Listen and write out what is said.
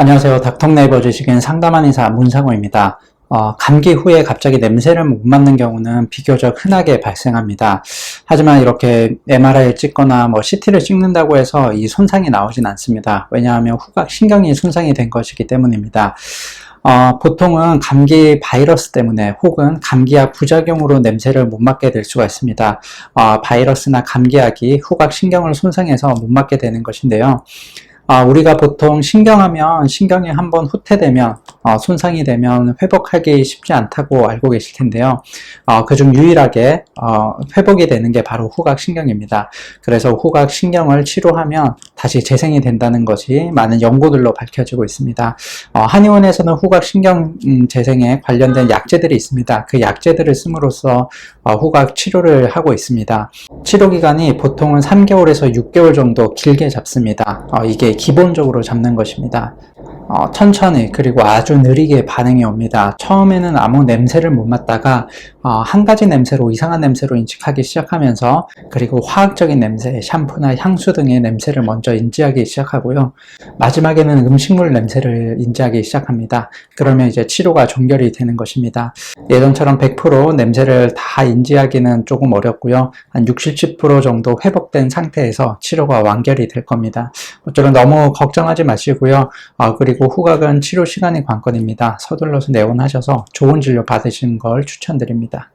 안녕하세요. 닥터네이버 주식인 상담한 의사 문상호입니다. 어, 감기 후에 갑자기 냄새를 못 맡는 경우는 비교적 흔하게 발생합니다. 하지만 이렇게 MRI를 찍거나 뭐 CT를 찍는다고 해서 이 손상이 나오진 않습니다. 왜냐하면 후각 신경이 손상이 된 것이기 때문입니다. 어, 보통은 감기 바이러스 때문에 혹은 감기약 부작용으로 냄새를 못 맡게 될 수가 있습니다. 어, 바이러스나 감기약이 후각 신경을 손상해서 못 맡게 되는 것인데요. 아, 우리가 보통 신경하면 신경이 한번 후퇴되면 어, 손상이 되면 회복하기 쉽지 않다고 알고 계실 텐데요. 어, 그중 유일하게 어, 회복이 되는 게 바로 후각 신경입니다. 그래서 후각 신경을 치료하면 다시 재생이 된다는 것이 많은 연구들로 밝혀지고 있습니다. 어, 한의원에서는 후각 신경 음, 재생에 관련된 약제들이 있습니다. 그 약제들을 씀으로써 어, 후각 치료를 하고 있습니다. 치료 기간이 보통은 3개월에서 6개월 정도 길게 잡습니다. 어, 이게 기본적으로 잡는 것입니다. 어, 천천히 그리고 아주 느리게 반응이 옵니다. 처음에는 아무 냄새를 못 맡다가 어, 한 가지 냄새로 이상한 냄새로 인식하기 시작하면서 그리고 화학적인 냄새, 샴푸나 향수 등의 냄새를 먼저 인지하기 시작하고요. 마지막에는 음식물 냄새를 인지하기 시작합니다. 그러면 이제 치료가 종결이 되는 것입니다. 예전처럼 100% 냄새를 다 인지하기는 조금 어렵고요. 한 60, 70% 정도 회복된 상태에서 치료가 완결이 될 겁니다. 어쩌면 너무 걱정하지 마시고요. 어, 그리고 후각은 치료 시간이 관건입니다. 서둘러서 내원하셔서 좋은 진료 받으시는 걸 추천드립니다.